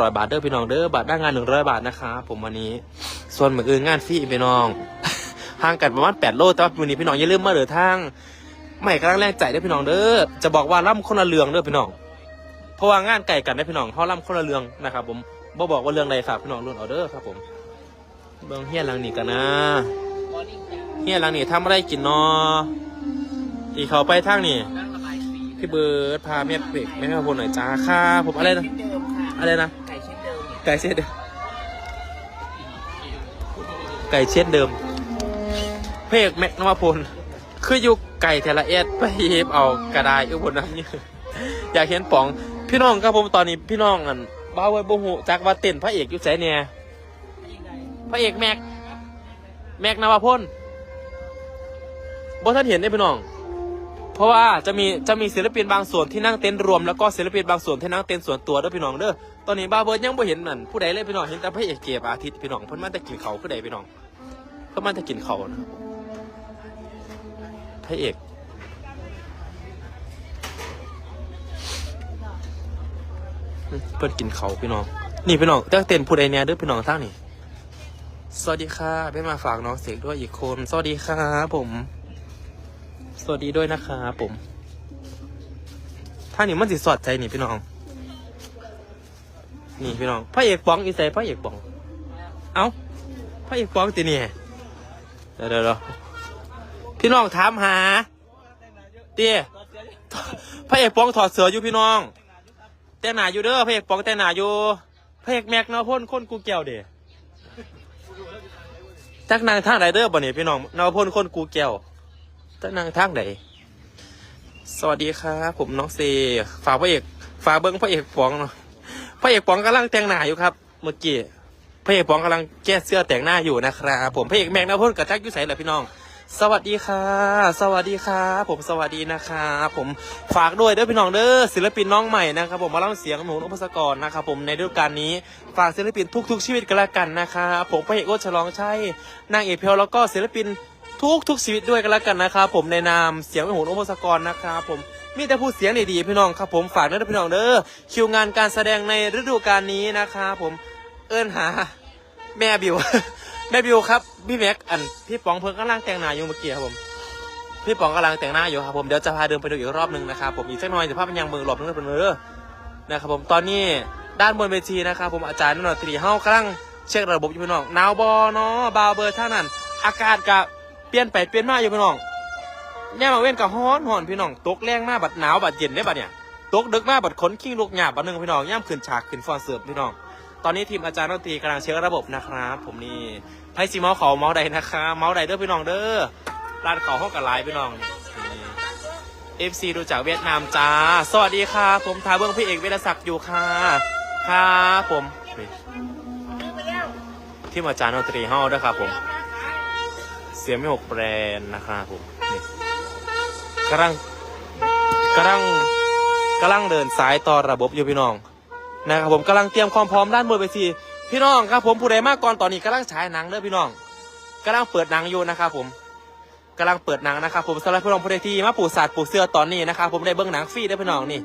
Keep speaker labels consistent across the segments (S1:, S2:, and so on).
S1: ร้อยบาทเด้อพี่น้องเด้อบัตรหน้างานหนึ่งร้อยบาทนะครับผมวันนี้ ส่วนมืออื่นงานฟรีพี่น้องห่างกันประมาณแปดโลแต่ว่าวันนี้พี่น้องอย่าลืมมาเดือทางใหม่กำลังแรงใจเด้อพี่น้องเด้อจะบอกว่าล่ำคนละเรืองเด้อพี่น้องเพราะว่างานไก่กันได้พี่น้องเขาล่ำคนละเรืองนะครับ ผมบ่บอกว่าเรื่องใดครับพี่น้องรุ่นออเดอร์ครับผมเบิ่งเฮียหลังนี่กันนะเฮียหลังนี่ทำอะไรกินนออีเขาไปทางนี่พี่เบิร์ดพาแม่เปกแม่ข้าวโพดหน่อยจ้าค่ะผมอะไรนะอะไรนะ
S2: ไก่เช่นเดิม
S1: ไก่เช่นเดิมไก่เดิม เพกแม็กนวพล คืออยู่ไก่เทละเอ็ดไปเย็บเอากระดาษอุบลน้ำนี่อยากเห็นป๋อง พี่น้องครับผมตอนนี้พี่น้องอันบ้าไว้บ่หูจักว่าเต้นพระเอกอยู่ไสเนี่ยพระเอกแม็ก แม็กนวพลบ่ท่านเห็นได้พี่น้อง เพราะว่าจะมีจะมีศิลปินบางส่วนที่นั่งเต็นท์รวมแล้วก็ศิลปินบางส่วนที่นั่งเต็นท์ส่วนตัวด้วยพี่น้องเด้อตอนนี้บ้าเบิร์ดยังบ่เห็นนั่นผู้ใดเลยพี่น้องเห็นแต่พระเอกเกียอาทิตย์พี่น้องเพิ่นมาแต่กินเขาผู้ใดพี่น้องเพิ่นมาแต่กินเขานะพระเอกเพิ่นกินเขาพี่น้อง นี่พี่น้องแต่เต้นผู้ใดเนี่ยเด้อพี่น้องทั้งนี่สวัสดีค่ะได้มาฝากน้องเสกด้วยอีกคน สวัสดีครับผม สวัสดีด้วยนะครับผม ถ้านี่มันสิสอดใจนี่พี่น้อง นี่พี่น้องพระเอกป๋องอีใส่พระเอกป๋อง เอ้าพระเอกป๋องตีนี่เดี๋ยวเดี๋ยวเดี๋ยวพี่น้องถามหาเตี้ยพระเอกป๋องถอดเสื้ออยู่พี่น้อง แต่หนาอยู่เด้อพระเอกป๋องแต่หนาอยู่พระเอกแม็กเนาะพ่นคนกูแก้วเด้จักนางทางไหนเด้อบ่เนี่ยพี่น้องเนาพ่นคนกูแก้ว จะนั่งทางไหนสวัสดีครับผมน้องเซฝากพระเอกฝากเบิ้งพระเอกป๋องเนาะพระเอกป๋องกำลังแต่งหน้าอยู่ครับ เมื่อกี้พระเอกป๋องกำลังแก้เสื้อแต่งหน้าอยู่นะครับผมพระเอกแมงนะพ่นกับแจ็คยุใสเหรอพี่น้อง สวัสดีค่ะ สวัสดีครับผมสวัสดีนะครับผมฝากด้วยเด้อพี่น้องเด้อศิลปินน้องใหม่นะครับผมมาเล่าเสียงหนูนุพศกรนะครับผมในฤดูกาลนี้ฝากศิลปินทุก ๆ ชีวิตกันละกันนะครับผมพระเอกโอตฉลองชัยนางเอกเพลแล้วก็ศิลปิน ทุกทุกชีวิตด้วยกันแล้วกันนะครับผมในนามเสียงเป็นหูนพศกรนะครับผมมีแต่พูดเสียงดีๆพี่น้องครับผมฝากด้วยนะพี่น้องเด้อคิวงานการแสดงในฤดูกาลนี้นะครับผมเอิ้นหา แม่บิว แม่บิวครับพี่แม็กอันพี่ป๋องเพิ่งกำลังแต่งหน้าอยู่เมื่อกี้ครับผมพี่ป๋องกำลังแต่งหน้าอยู่ครับผมเดี๋ยวจะพาเดินไปดูอีกรอบหนึ่งนะครับผมอีกสักหน่อยจะพาไปยังเมืองหลบนึงเป็นเด้อนะครับผมตอนนี้ด้านบนเวทีนะครับผมอาจารย์นนทตรีเฮากำลังเช็คระบบอยู่พี่น้องนาวบอเนาะบาวเบอร์ท่านั้น อากาศกับ เปลี่ยนไปเปลี่ยนมาอยู่พี่น้องแย่มาเว้นกับฮ้อนฮ้อนพี่น้องตกแรงมากบัดหนาวบัดเย็นได้บัดเนี่ยตกดึกมากบัดขนขี้ลูกหยาบบัดหนึงพี่น้องย่ำขึ้นฉากขึ้นฟอนเสิร์ฟพี่น้อง ตอนนี้ทีมอาจารย์ดนตรีกำลังเช็คระบบนะครับ ผมนี่ไพ่ซีเมาส์เขาเมาส์ใดนะครับเมาส์ใดเด้อพี่น้องเด้อร้านเขาห้องกับไลน์พี่น้องเอฟซีดูจากเวียดนามจ้า สวัสดีค่ะ ผมทาเบื้องพี่เอกเวรศักดิ์อยู่ค่ะครับผมนี่มอาจารย์ดนตรีเฮาด้วยครับผม สียงไม่หกแบรนด์นะครับผมนี่กำลังกำลังกำลังเดินสายต่อระบบอยู่พี่น้องนะครับผมกำลังเตรียมความพร้อมด้านบนเวทีพี่น้องครับผมผู้ใดมากก่อนตอนนี้กำลังฉายหนังเด้อพี่น้องกำลังเปิดหนังอยู่นะครับผมกำลังเปิดหนังนะครับผมสำหรับพี่น้องผู้ใดที่มาปลูกศาสตร์ปลูกเสื้อตอนนี้นะครับผมได้เบิ้องหนังฟรีเด้อพี่น้องนี่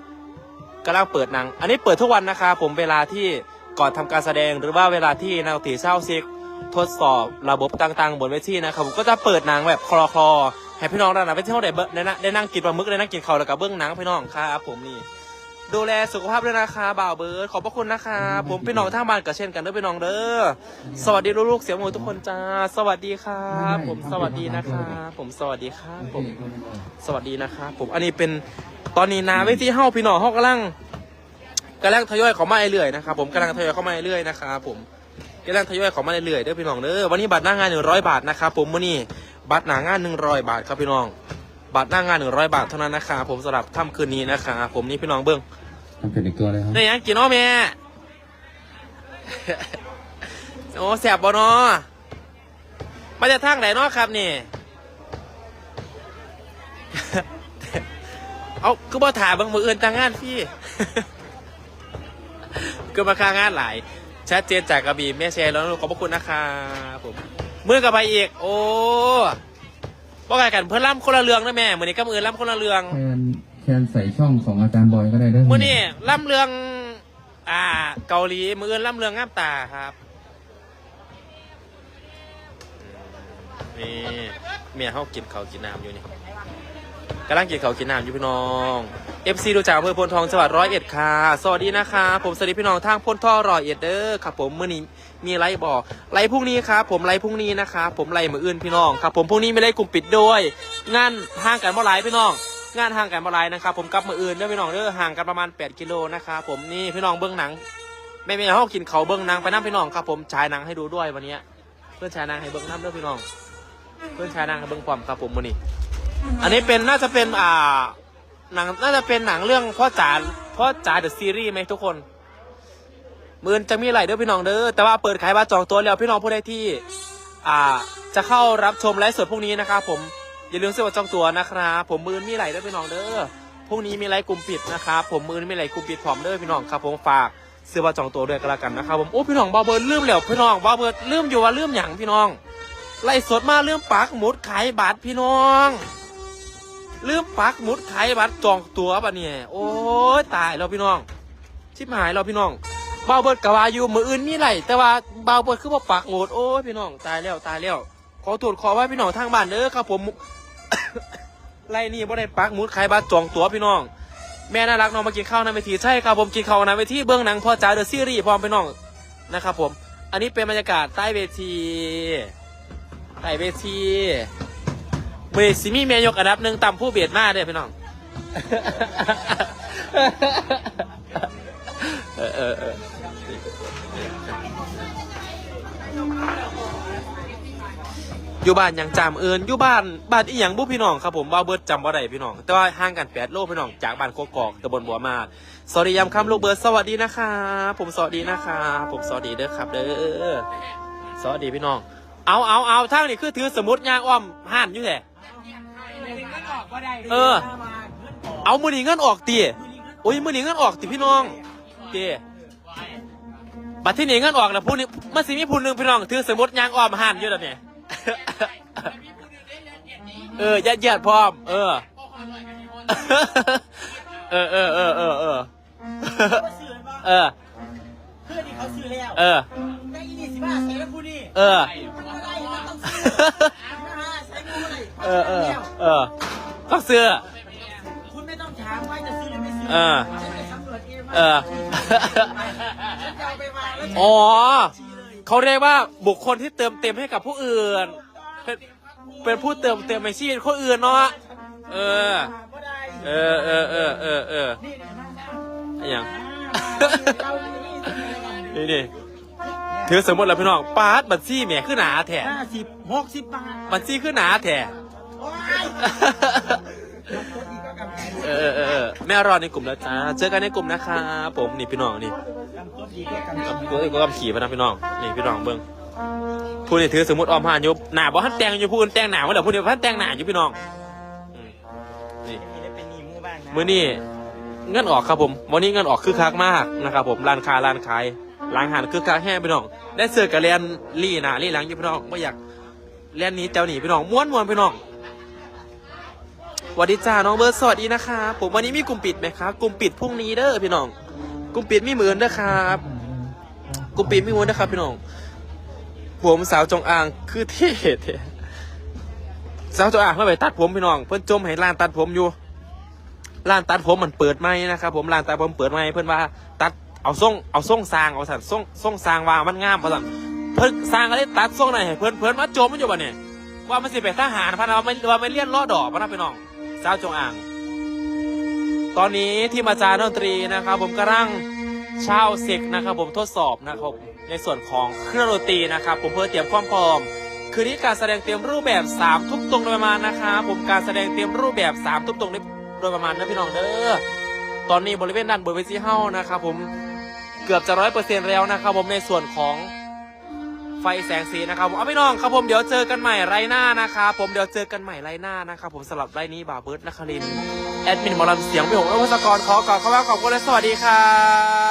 S1: กำลังเปิดหนัง อันนี้เปิดทุกวันนะครับผมเวลาที่ก่อนทำการแสดงหรือว่าเวลาที่นักตีเช่าซิก ทดสอบระบบต่างๆ บนเวทีนะครับผมก็จะเปิดหนังแบบคลอคลอๆให้พี่น้องได้นะไปเที่ยวได้เบิ่งได้นะได้นั่งกินปลาหมึกได้นั่งกินเขาวแล้วก็เบื้องหนังพี่น้องครับผมนี่ ดูแลสุขภาพด้วยนะคะบ่าวเบิร์ดขอบพระคุณนะคะผมพี่น้องทางบ้านก็เช่นกันเด้อพี่น้องเด้อสวัสดีลูกๆเสียงหมูทุกคนจ้าสวัสดีครับผมสวัสดีนะคะผมสวัสดีครับผมสวัสดีนะครับผมอันนี้เป็นตอนนี้นาเวทีเฮาพี่น้องเฮากำลังกำลังทยอยเข้ามาเรื่อยๆนะครับผมกำลังทยอยเข้ามาเรื่อยๆนะครับผม กำลังทยอยของมาเรื่อยๆเด้อพี่น้องเด้อวันนี้บัตรหน้างานหนึ่งร้อยบาทนะครับผมวันนี้บัตรหน้างานหนึ่งร้อยบาทครับพี่น้อง บัตรหน้างานหนึ่งร้อยบาทเท่านั้นนะครับผมสำหรับค่ำคืนนี้นะครับผมนี่พี่น้องเบิ้ง
S3: ทำเป็นอีกตัวเลยครับ
S1: ได้หยังกินอ้อแม่ โอ้แสบบ่เนาะมาจากทางไหนเนาะครับนี่ เอาก็บ่ถ่ายบางมืออื่นทางงานพี่ ก็มาค่างานหลาย ชัดเจนจากกระบี่แม่แชร์แล้วขอบพระคุณนะครับผมมือกับไปอีก โอ้บอกไงกันเพื่อนล่ำคนละเรื่องนะแม่มือนี้ก็มืออนล่ำคนละเรื่อง
S3: แคนแคนใส่ช่องของอาจารย์บอยก็ได้เด้อ
S1: มือนี้ล่ำเรื่องออ่า เกาหลีมืออื่นล่ำเรืองงามตาครับอืมนี่เมียเขากินเขาวกินน้ำอยู่นี่กำลังกินเขาวกินน้ำอยู่พี่น้อง FC ดูจากอำเภอโพนทองจังหวัดร้อยเอ็ดค่ะ สวัสดีนะคะ ผมสวัสดีพี่น้องทางพนท่อร้อยเอ็ดเด้อครับผมเมื่อนี้มีไลฟ์บอกไลฟ์พรุ่งนี้ครับผมไลฟ์พรุ่งนี้นะคะ ผมไลฟ์มืออื่นพี่น้องครับผมพรุ่งนี้ไม่ได้กลุ่มปิดด้วย งานห่างกันเมื่อไรพี่น้อง งานห่างกันเมื่อไรนะครับผมกลับมืออื่นเด้อพี่น้องเด้อห่างกันประมาณ 8 กิโลนะครับผมนี่พี่น้องเบื้องหนังไม่ไม่ห้องกินเขาเบื้องหนังไปน้ำพี่น้องครับผมฉายหนังให้ดูด้วยวันนี้เพื่อนฉายหนังให้เบื้องน้ำเด้อพี่น้อง เพื่อนฉายหนังให้เบื้องความครับผมวันนี้ อันนี้เป็นน่าจะเป็นอ่า หนังน่าจะเป็นหนังเรื่องพ่อจ๋าพ่อจ๋าเดอะซีรีส์ไหมทุกคนมือนจะมีอะไรเด้อพี่น้องเด้อแต่ว่าเปิดขายบัตรจองตัวแล้วพี่น้องผู้ใดที่ อ่า จะเข้ารับชมไลฟ์สดพรุ่งนี้นะครับผมอย่าลืมซื้อบัตรจองตัวนะครับผมมือนมีไหลเด้อพี่น้องเด้อพรุ่งนี้มีไลฟ์กลุ่มปิดนะครับผมมือนมีไหลกลุ่มปิดพร้อมเด้อพี่น้องครับผมฝากซื้อบัตรจองตัวด้วยก็แล้วกันนะครับผมโอ้พี่น้องบาเบิร์ดลืมแล้วพี่น้องบาเบิร์ดลืมอยู่ว่าลืมหยังพี่น้องไล่สดมาเรื่องปักหมุดขายบัตรพี่น้อง ลืมปักหมุดขายบัตรจองตัวปะเนี่ยโอ้ยตายแล้วพี่น้อง ชิบหายแล้วพี่น้องเบาเบิดกะว่าอยู่มืออื่นมีไหลแต่ว่าเบาเบิดคือว่าปักหมุดโอ้ยพี่น้องตายแล้วตายแล้ว ขอตรวจขอไว้พี่น้องทางบ้านเด้อครับผมไล่นี่บ่ได้ปักหมุดขายบัตรจองตัวพี่น้อง แม่น่ารักน้องมากินข้าวในเวทีใช่ครับผมกินข้าวในเวทีเบื้องหนังพ่อจ๋าเดอะซีรีส์พร้อมพี่น้องนะครับผม อันนี้เป็นบรรยากาศใต้เวทีใต้เวที เบสิมีเมียยกอันดับหนึ่งต่ำผู้เบียดมากเลยพี่น้อง เออเออเอออยู่บ้านยังจำเอิญอยู่บ้านบ้านอีหยังบุพี่น้องครับผมว่าเบิร์ดจำว่าไรพี่น้อง แต่ว่าห่างกันแปดโลพี่น้องจากบ้านโคกอกตำบลบัวมาศสวัสดียามค่ำลูกเบิร์ดสวัสดีนะคะผมสวัสดีนะคะผมสวัสดีเด้อครับเด้อสวัสดีพี่น้อง เอาเอาเอาทางนี่คือถือสมุดยางอ้อมห่านอยู่แหละ เออ เอามือหนีเงินออกตีโอ้ยมือหนีเงินออกติพี่น้องเตีบัตรที่หนีเงินออกแล้วพูดนี่มันสิมีพูดหนึ่งพี่น้องถือสมุดยางอ้อมห่านอยู่แล้วเนี่ยเออยัดเยียดพร้อม เออ เออเออเออเออเออเออ
S2: เพื่อนที่เขาซื้อแล้ว
S1: เออ
S2: ได้อีนี่สิบ้าใส่แล้วพูดนี่
S1: เออ เออเออเออต้องเสื้อ
S2: คุณไม่ต้องถามว่าจะซื้อหรือไม่ซื้อ
S1: เออ
S2: ฉันไปสำรวจเอง
S1: เออ
S2: ฉันจะเอาไปวางแล้ว
S1: อ๋อ
S2: ชี้เลย
S1: เขาเรียกว่าบุคคลที่เติมเต็มให้กับผู้อื่น เป็นเป็นผู้เติมเต็มในชีวิตคนอื่นเนาะ เออ
S2: ก็ได้
S1: เออเออเออเออเออ
S2: นี่เนี่ยมาแล้ว
S1: อะไรอย่าง
S2: เรานี่สิ
S1: นี่นี่ถือสมมติแล้วพี่น้องปาดบัญชีแหมขึ้นหนาแท้
S2: ห้าสิบหกสิบบาท
S1: บัญชีขึ้นหนาแท้ เออเออเออแม่รอในกลุ่มแล้วจ้า เจอกันในกลุ่มนะครับผมนี่พี่น้องนี่
S2: กำต้นอีกแค่กำ
S1: กับ
S2: ต้น
S1: ตัวเองก็กำขี่มานะพี่น้อง นี่พี่น้องเบิ้งผู้นี่ถือสมมติออมหานยุบหนาบ่ทันแต่งอยู่ผู้อื่นแต่งหนาว่าเดี๋ยวผู้เดียวท่านแต่งหนาอยู่พี่น้องอืมนี่
S2: เมู่บ้านนะ
S1: มื้อนี้เงินออกครับผม วันนี้เงินออกคึกคักมากนะครับผมร้านค้าร้านขายร้านอาหารคึกคักแห้งพี่น้อง ได้เสือกับเรียนลี่หนาลี่หลังอยู่พี่น้องไม่อยากเรียนนี้เจ้าหนีพี่น้องม้วนม้วนพี่น้อง สวัสดีจ้าน้องเบิร์ดสวัสดีนะครับ ผมวันนี้มีกลุ่มปิดไหมครับกลุ่มปิดพรุ่งนี้เด้อพี่น้อง กลุ่มปิดมีหมื่นเด้อครับกลุ่มปิดมีหมื่นเด้อครับพี่น้อง ผมสาวจงอางคือเท่เท่สาวจงอางเพื่อไปตัดผมพี่น้อง เพิ่นจมให้ร้านตัดผมอยู่ร้านตัดผมมันเปิดไหมนะครับผมร้านตัดผมเปิดไหมเพื่อนว่าตัดเอาส่งเอาส่งสร้างเอาสั่นส่งส่งสร้างว่ามันงามเพราสันเพิ่นสร้างอะไรตัดส่งไหนเพื่อนเพื่อนมาจมมันอยู่บ่เนี่ยว่ามันสิเป็นทหารพะนะว่าไม่ว่าไม่เลี้ยนล้อดอกพะนะพี่น้อง สาจงอ่าง ตอนนี้ที่มาจารดนตรีนะครับ ผมกำลังเช่าเซกนะครับ ผมทดสอบนะครับในส่วนของเครื่องดนตรีนะครับ ผมเพื่อเตรียมความพร้อม คืนนี้การแสดงเตรียมรูปแบบสามทุกตรงโดยประมาณนะครับผมการแสดงเตรียมรูปแบบสามทุกตรงโดยประมาณนะพี่น้องเด้อตอนนี้บริเวณด้านบนเวทีเฮ้านะครับ ผมเกือบจะร้อยเปอร์เซ็นต์แล้วนะครับ ผมในส่วนของ ไฟแสงสีนะครับผมเอาไม่น้องครับผมเดี๋ยวเจอกันใหม่ไรหน้านะครับผมเดี๋ยวเจอกันใหม่ไรหน้านะครับผมสำหรับไรนี้บาเบิร์ดนครินแอดมินหมอลำเสียงพี่หงเอวัศกรขอกอดเข้ามาขอบคุณและสวัสดีครับ